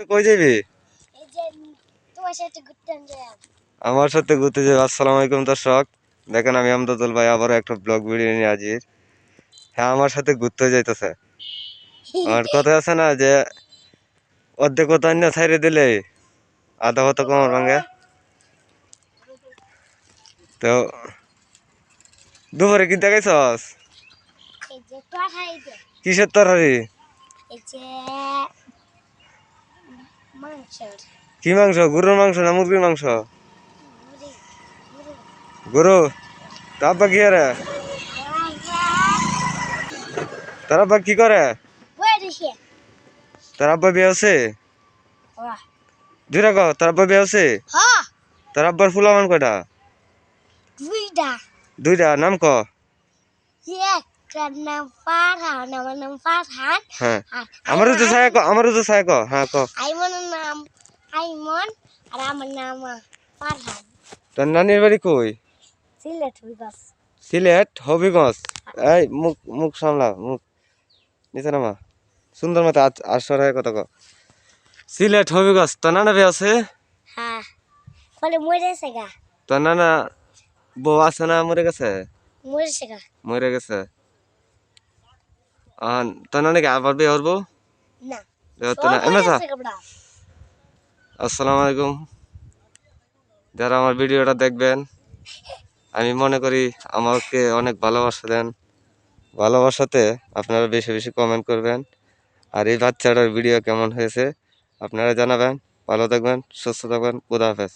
কই যাবি? আমার সাথে ঘুরতে যাবে? আসসালামু আলাইকুম দর্শক। দেখেন আমি আমদাদুল ভাই আবারও একটা ব্লগ ভিডিও নিয়ে হাজির। হ্যাঁ আমার সাথে ঘুরতে যাইতেছে। আমার কথা আছে না যে অর্ধেক কথা অন্য ছাইরে দিলে আধা কথা কমার ভাঙে। তো দুপুরে কি দেখাইছস? কিসের মাংসর কি মাংস? গরুর মাংস না মুরগির মাংস? গরু। তোর আব্বা কি করে? তোর আব্বা কি করে? বই দিছে। তোর আব্বা বিয়ে আছে দুইটা কো তোর আব্বা বিয়ে আছে হ্যাঁ তোর আব্বার ফুলামান কয়টা? দুইটা। দুইটা নাম ক? হ্যাঁ। আমারও তো ছায়া ক আমারও তো ছায়া ক। হ্যাঁ ক। আইমন আর আমার নাম পাঠান তোর নানির বাড়ি কই? সিলেট বিকাশ সিলেট হবিগঞ্জ? এই মুখ মুখ সামলা মুখ। নিচে নামা। সুন্দর মতো আসর হয় কত ক সিলেট হবিগঞ্জ তোর নানা বিয়ে আছে? হ্যাঁ। বলে মরেছে গা। তোর নানা বউ আছে না মরে গেছে? মরেছে গা। মরে গেছে। তোর নানাকে আবার বিয়ে করব? না। হতো না। এমএসা। আসসালামু আলাইকুম। যারা আমার ভিডিওটা দেখবেন, আমি মনে করি আমাকে অনেক ভালোবাসা দেন। ভালোবাসাতে আপনারা বেশি বেশি কমেন্ট করবেন। আর এই বাচ্চাটার ভিডিও কেমন হয়েছে, আপনারা জানাবেন। ভালো থাকবেন, সুস্থ থাকবেন। খুদা হাফেজ।